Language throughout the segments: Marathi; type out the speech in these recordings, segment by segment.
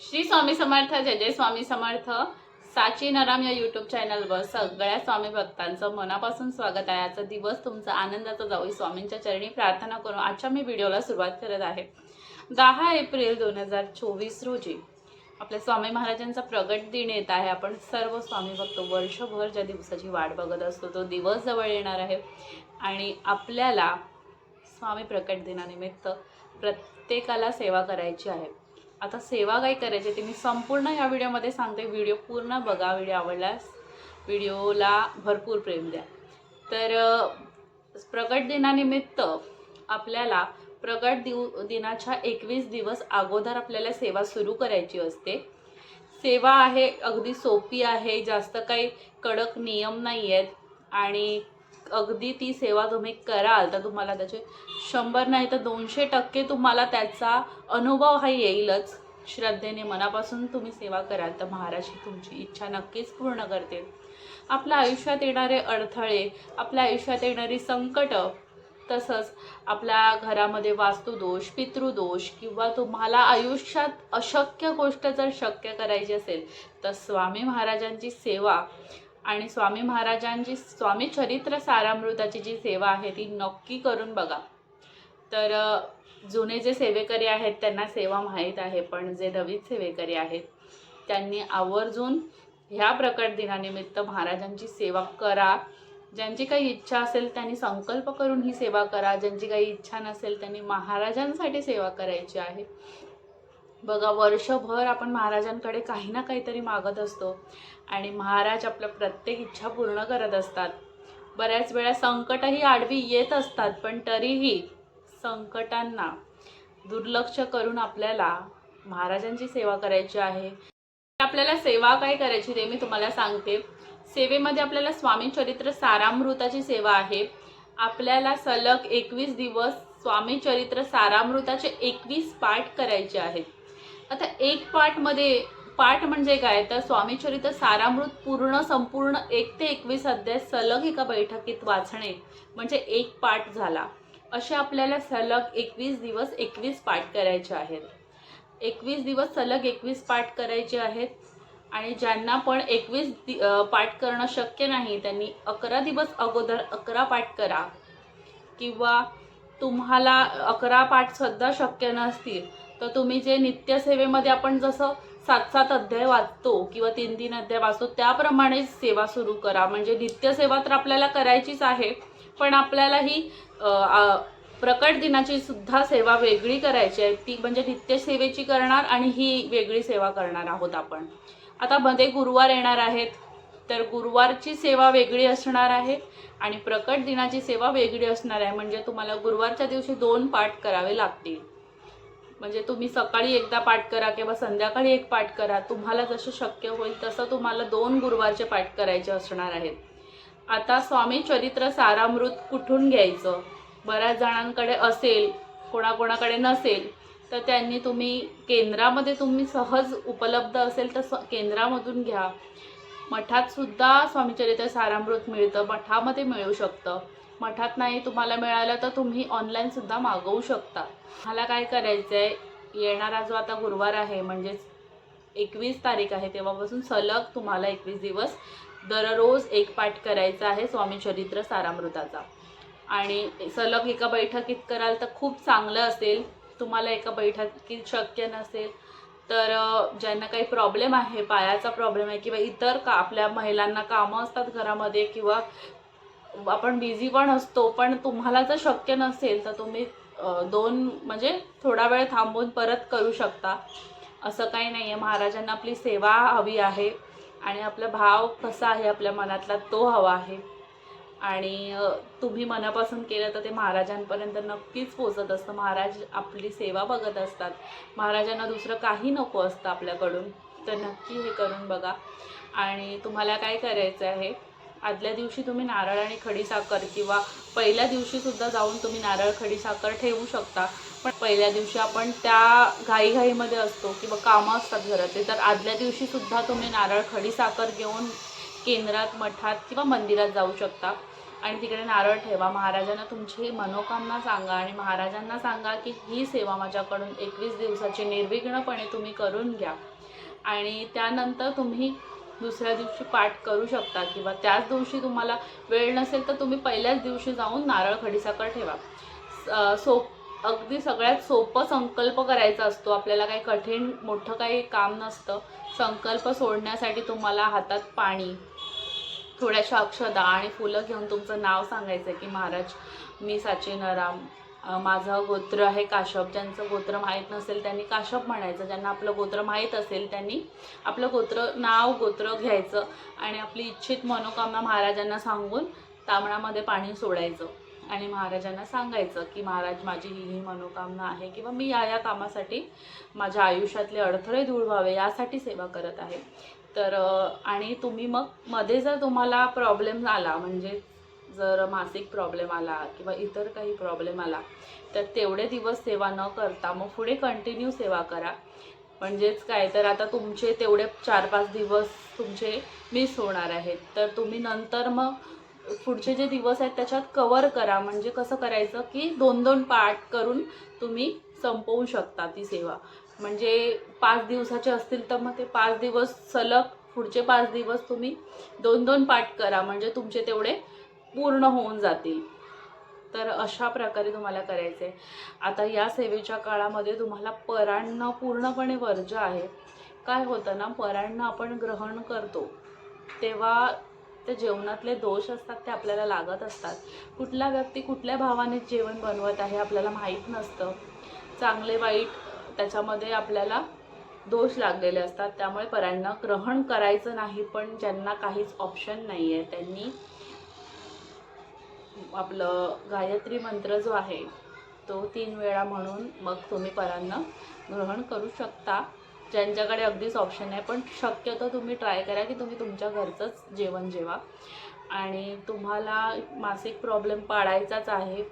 श्री स्वामी समर्थ जय जय स्वामी समर्थ. साची नराम या यूट्यूब चॅनलवर सगळ्या स्वामी भक्तांचं मनापासून स्वागत आहे. आजचा दिवस तुमचा आनंदाचा जाऊ स्वामींच्या चरणी प्रार्थना करून आजच्या मी व्हिडिओला सुरुवात करत आहे. दहा एप्रिल दोन हजार चोवीस रोजी आपल्या स्वामी महाराजांचा प्रगट दिन येत आहे. आपण सर्व स्वामी भक्त वर्षभर ज्या दिवसाची वाट बघत असतो तो दिवस जवळ येणार आहे. आणि आपल्याला स्वामी प्रकट दिनानिमित्त प्रत्येकाला सेवा करायची आहे. आता सेवा काय करायची ते मी संपूर्ण या व्हिडिओमध्ये सांगते. व्हिडिओ पूर्ण बघा. व्हिडिओ आवडल्यास व्हिडिओला भरपूर प्रेम द्या. तर प्रकट दिनानिमित्त आपल्याला प्रकट दिव दिनाच्या एकवीस दिवस अगोदर आपल्याला सेवा सुरू करायची असते. सेवा आहे अगदी सोपी आहे. जास्त काही कडक नियम नाही आहेत आणि अगदी ती सेवा तुम्ही कराल तर तुम्हाला त्याचे शंभर नाही तर दोनशे टक्के तुम्हाला त्याचा अनुभव हा येईलच. श्रद्धेने मनापासून तुम्ही सेवा कराल तर महाराज ही तुमची इच्छा नक्कीच पूर्ण करतील. आपल्या आयुष्यात येणारे अडथळे आपल्या आयुष्यात येणारी संकट तसंच आपल्या घरामध्ये वास्तुदोष पितृदोष किंवा तुम्हाला आयुष्यात अशक्य गोष्ट जर शक्य करायची असेल तर स्वामी महाराजांची सेवा आणि स्वामी महाराजांची स्वामी चरित्र सारामृताची जी सेवा आहे ती नक्की करून बघा. तर जुने जे सेवेकरी आहेत त्यांना सेवा माहीत आहे पण जे नवीन सेवेकरी आहेत त्यांनी आवर्जून ह्या प्रकट दिनानिमित्त महाराजांची सेवा करा. ज्यांची काही इच्छा असेल त्यांनी संकल्प करून ही सेवा करा. ज्यांची काही इच्छा नसेल त्यांनी महाराजांसाठी सेवा करायची आहे. बघा वर्षभर आपण महाराजांकडे काही ना काहीतरी मागत असतो आणि महाराज आपल्या प्रत्येक इच्छा पूर्ण करत असतात. बऱ्याच वेळा संकटही आडवी येत असतात पण तरीही संकटांना दुर्लक्ष करून आपल्याला महाराजांची सेवा करायची आहे. आपल्याला सेवा काय करायची ते मी तुम्हाला सांगते. सेवेमध्ये आपल्याला स्वामी चरित्र सारामृताची सेवा आहे. आपल्याला सलग एकवीस दिवस स्वामी चरित्र सारामृताचे एकवीस पाठ करायचे आहेत. आता एक पाठमध्ये पाठ म्हणजे काय? तर स्वामीचरित सारामृत पूर्ण संपूर्ण एक ते एकवीस अध्याय सलग एका बैठकीत वाचणे म्हणजे एक पाठ झाला. असे आपल्याला सलग एकवीस दिवस एकवीस पाठ करायचे आहेत. एकवीस दिवस सलग एकवीस पाठ करायचे आहेत. आणि ज्यांना पण एकवीस दि पाठ करणं शक्य नाही त्यांनी अकरा दिवस अगोदर अकरा पाठ करा. किंवा तुम्हाला अकरा पाठसुद्धा शक्य नसतील तर तुम्ही जे नित्यसेवेमध्ये आपण जसं सात सात अध्याय वाचतो किंवा तीन तीन अध्याय वाचतो त्याप्रमाणे सेवा सुरू करा. म्हणजे नित्यसेवा तर आपल्याला करायचीच आहे पण आपल्याला ही प्रकट दिनाची सुद्धा सेवा वेगळी करायची आहे. ती म्हणजे नित्यसेवेची करणार आणि ही वेगळी सेवा करणार आहोत आपण. आता मध्ये गुरुवार येणार आहेत. तर गुरुवारची सेवा वेगळी असणार आहे आणि प्रकट दिनाची सेवा वेगळी असणार आहे. म्हणजे तुम्हाला गुरुवारच्या दिवशी दोन पाठ करावे लागतील. म्हणजे तुम्ही सकाळी एकदा पाठ करा किंवा संध्याकाळी एक पाठ करा. तुम्हाला जसं शक्य होईल तसं तुम्हाला दोन गुरुवारचे पाठ करायचे असणार आहेत. आता स्वामी चरित्र सारामृत कुठून घ्यायचं? बऱ्याच जणांकडे असेल कोणाकोणाकडे नसेल तर त्यांनी तुम्ही केंद्रामध्ये तुम्ही सहज उपलब्ध असेल तर स- केंद्रामधून घ्या. मठात सुद्धा स्वामीचरित्र सारामृत मिळतं मठामध्ये मिळू शकतं. मठात नाही तुम्हाला मिळालं तर तुम्ही ऑनलाईन सुद्धा मागवू शकता. मला काय करायचं आहे येणारा जो आता गुरुवार आहे म्हणजेच एकवीस तारीख आहे तेव्हापासून सलग तुम्हाला एकवीस दिवस दररोज एक पाठ करायचा आहे स्वामी चरित्र सारामृताचा. आणि सलग एका बैठकीत कराल तर खूप चांगलं असेल. तुम्हाला एका बैठकीत शक्य नसेल तर ज्यांना काही प्रॉब्लेम आहे पायाचा प्रॉब्लेम आहे किंवा इतर का आपल्या महिलांना कामं असतात घरामध्ये किंवा आपण बिझी पण असतो पण तुम्हाला जर शक्य नसेल तर तुम्ही दोन म्हणजे थोडा वेळ थांबून परत करू शकता. असं काही नाही आहे महाराजांना आपली सेवा हवी आहे आणि आपला भाव कसा आहे आपल्या मनातला तो हवा आहे. आणि तुम्ही मनापासून केलं तर ते महाराजांपर्यंत नक्कीच पोचत असतं. महाराज आपली सेवा बघत असतात. महाराजांना दुसरं काही नको असतं आपल्याकडून. तर नक्की हे करून बघा. आणि तुम्हाला काय करायचं आहे? आदल्या दिवशी तुम्ही नारळ आणि खडीसाखर किंवा पहिल्या दिवशीसुद्धा जाऊन तुम्ही नारळ खडीसाखर ठेवू शकता. पण पहिल्या दिवशी आपण त्या घाईघाईमध्ये असतो किंवा कामं असतात घरातले. तर आदल्या दिवशीसुद्धा तुम्ही नारळ खडीसाखर घेऊन केंद्रात मठात किंवा मंदिरात जाऊ शकता. आणि तिकडे नारळ ठेवा. महाराजांना तुमची मनोकामना सांगा आणि महाराजांना सांगा की ही सेवा माझ्याकडून एकवीस दिवसाची निर्विघ्नपणे तुम्ही करून घ्या. आणि त्यानंतर तुम्ही दुसऱ्या दिवशी पाठ करू शकता किंवा त्याच दिवशी तुम्हाला वेळ नसेल तर तुम्ही पहिल्याच दिवशी जाऊन नारळ खडीसाखर ठेवा. स- सोप अगदी सगळ्यात सोपं संकल्प करायचा असतो. आपल्याला काही कठीण मोठं काही काम नसतं. संकल्प सोडण्यासाठी तुम्हाला हातात पाणी थोड्याशा अक्षदा आणि फुलं घेऊन तुमचं नाव सांगायचं की महाराज मी साचेनराम माझं गोत्र आहे काश्यप. ज्यांचं गोत्र माहीत नसेल त्यांनी काश्यप म्हणायचं. ज्यांना आपलं गोत्र माहीत असेल त्यांनी आपलं गोत्र नाव गोत्र घ्यायचं आणि आपली इच्छित मनोकामना महाराजांना सांगून तांबडामध्ये पाणी सोडायचं. आणि महाराजांना सांगायचं की महाराज माझी ही ही मनोकामना आहे किंवा मी या या कामासाठी माझ्या आयुष्यातले अडथळे दूर व्हावे यासाठी सेवा करत आहे. तर आणि तुम्ही मग मध्ये जर तुम्हाला प्रॉब्लेम आला म्हणजे जर मासिक प्रॉब्लेम आला किंवा इतर काही प्रॉब्लेम आला तर तेवढे दिवस सेवा न करता मग पुढे कंटिन्यू सेवा करा. म्हणजेच काय तर आता तुमचे तेवढे चार पाच दिवस तुमचे मिस होणार आहेत. तर तुम्ही नंतर मग पुढचे जे दिवस आहेत त्याच्यात कवर करा. म्हणजे कसं करायचं की दोन दोन पाठ करून तुम्ही संपवू शकता ती सेवा. म्हणजे पाच दिवसाचे असतील तर मग ते पाच दिवस सलग पुढचे पाच दिवस तुम्ही दोन दोन पाठ करा. म्हणजे तुमचे तेवढे पूर्ण होऊन जातील. तर अशा प्रकारे तुम्हाला करायचं आहे आता या सेवेच्या काळामध्ये तुम्हाला परांना पूर्णपणे वर्ज आहे. काय होतं ना परांना आपण ग्रहण करतो तेव्हा ते जेवणातले दोष असतात ते आपल्याला लागत असतात. कुठला व्यक्ती कुठल्या भावाने जेवण बनवत आहे आपल्याला माहीत नसतं. चांगले वाईट त्याच्यामध्ये आपल्याला दोष लागलेले असतात. त्यामुळे परांना ग्रहण करायचं नाही पण ज्यांना काहीच ऑप्शन नाही आहे त्यांनी आपलं गायत्री मंत्र जो आहे तो तीन वेळा म्हणून मग तुम्ही परांना ग्रहण करू शकता. ज्यांच्याकडे अगदीच ऑप्शन आहे पण शक्यतो तुम्ही ट्राय करा की तुम्ही तुमच्या घरचंच जेवण जेवा. आणि तुम्हाला मासिक प्रॉब्लेम पाडायचाच आहे.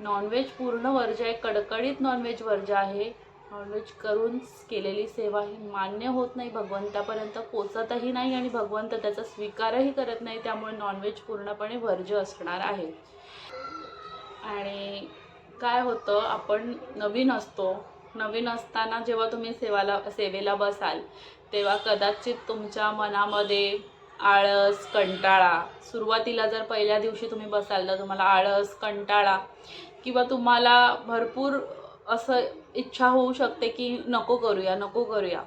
नॉनव्हेज पूर्ण वर्ज आहे कडकडीत नॉनव्हेज वर्ज आहे. नॉनव्हेज करून केलेली सेवा ही मान्य होत नाही भगवंतापर्यंत पोचतही नाही आणि भगवंत त्याचा स्वीकारही करत नाही त्यामुळे नॉनव्हेज पूर्णपणे वर्ज असणार आहे. आणि काय होतं आपण नवीन असतो नवीन असताना जेव्हा तुम्ही सेवाला सेवेला बसाल तेव्हा कदाचित तुमच्या मनामध्ये आळस कंटाळा सुरुवातीला जर पहिल्या दिवशी तुम्ही बसाल तर तुम्हाला आळस कंटाळा किंवा तुम्हाला भरपूर असं इच्छा होऊ शकते की नको करूया नको करूया.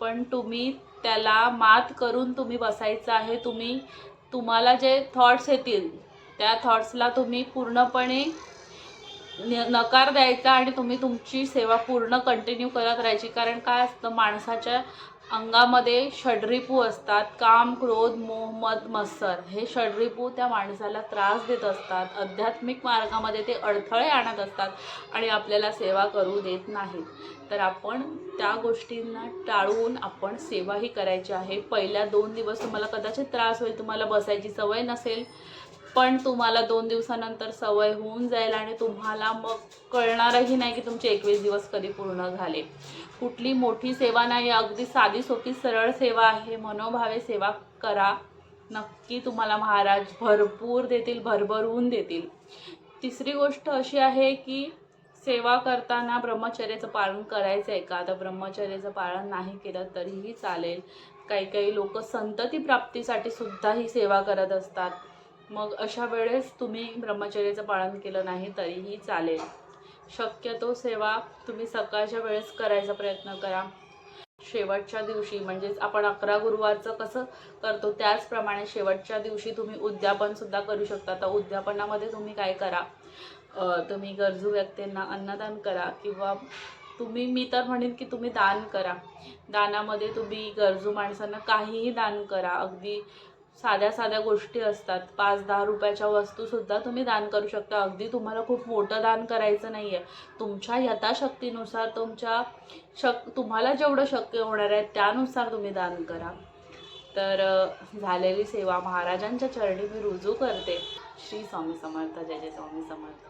पण तुम्ही त्याला मात करून तुम्ही बसायचं आहे तुम्ही तुम्हाला जे थॉट्स येतील त्या थॉट्सला तुम्ही पूर्णपणे नकार द्यायचा आणि तुम्ही तुमची सेवा पूर्ण कंटिन्यू करत राहायची. कारण काय असतं माणसाच्या अंगामध्ये षडरिपू असतात. काम क्रोध मोह मद मत्सर हे षडरिपू त्या माणसाला त्रास देत असतात. आध्यात्मिक मार्गामध्ये ते अडथळे आणत असतात आणि आपल्याला सेवा करू देत नाहीत. तर आपण त्या गोष्टींना टाळून आपण सेवाही करायची आहे. पहिल्या दोन दिवस तुम्हाला कदाचित त्रास होईल. तुम्हाला बसायची सवय नसेल पण तुम्हाला दोन दिवसानंतर सवय होऊन जाईल आणि तुम्हाला मग कळणारही नाही की तुमचे एकवीस दिवस कधी पूर्ण झाले. कुठली मोठी सेवा नाही अगदी साधी सोपी सरळ सेवा आहे मनोभावे सेवा करा. नक्की तुम्हाला महाराज भरपूर देतील भरभरून देतील. तिसरी गोष्ट अशी आहे की सेवा करताना ब्रह्मचर्याचं पालन करायचं आहे का? तर ब्रह्मचर्याचं पालन नाही केलं तरीही चालेल. काही काही लोक संतती प्राप्तीसाठी सुद्धा ही सेवा करत असतात. मग अशा वेळेस तुम्ही ब्रह्मचर्याचं पालन केलं नाही तरीही चालेल. शक्यतो सेवा तुम्ही सकाळच्या वेळेस करायचा प्रयत्न करा. शेवटच्या दिवशी म्हणजेच आपण अकरा गुरुवारचं कसं करतो त्याचप्रमाणे शेवटच्या दिवशी तुम्ही उद्यापनसुद्धा करू शकता. तर उद्यापनामध्ये तुम्ही काय करा? तुम्ही गरजू व्यक्तींना अन्नदान करा किंवा तुम्ही मी तर म्हणेन की तुम्ही दान करा. दानामध्ये तुम्ही गरजू माणसांना काहीही दान करा. अगदी साध्या साध्या गोष्टी असतात. पाच दहा रुपयाच्या वस्तूसुद्धा तुम्ही दान करू शकता. अगदी तुम्हाला खूप मोठं दान करायचं नाही आहे तुमच्या यथाशक्तीनुसार तुमच्या शक तुम्हाला जेवढं शक्य होणार आहे त्यानुसार तुम्ही दान करा. तर झालेली सेवा महाराजांच्या चरणी मी रुजू करते. श्री स्वामी समर्थ. जय जय स्वामी समर्थ.